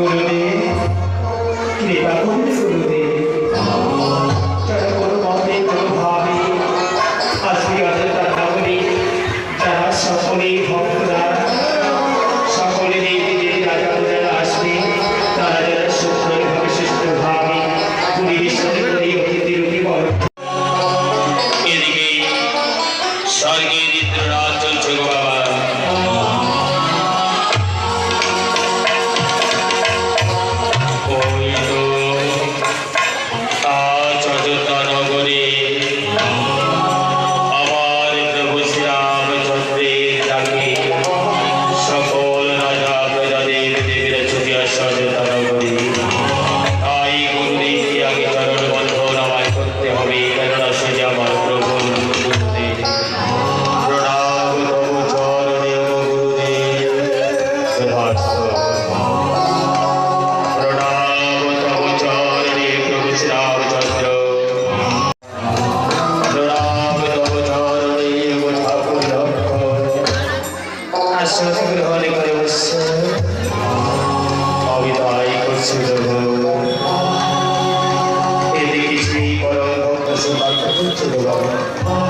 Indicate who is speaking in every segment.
Speaker 1: Guru.
Speaker 2: আশ্বাস গ্রহণ করে আমি
Speaker 1: তাই করছি
Speaker 2: এদিকে
Speaker 3: সেই
Speaker 1: পরম
Speaker 2: ভক্ত সুপাত্র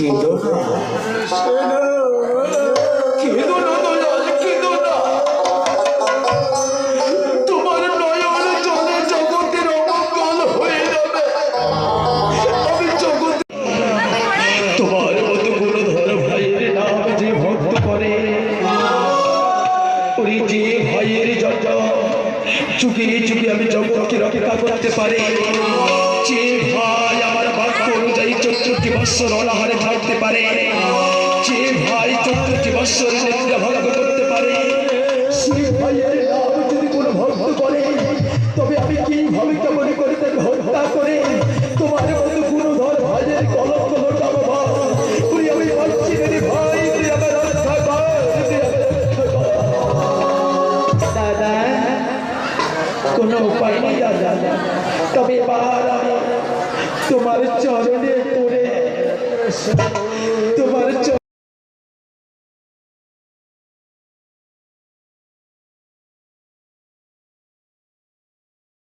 Speaker 2: She doesn't. চুকিয়ে চুকি আমি জগৎকে রক্ষা করতে পারি। যে ভাই আমার বাক্য অনুযায়ী চতুর্থ বৎসর অনাহারে থাকতে পারে। যে ভাই চতুর্থ বৎসরের নেত্রা ভঙ্গ করতে Thank you.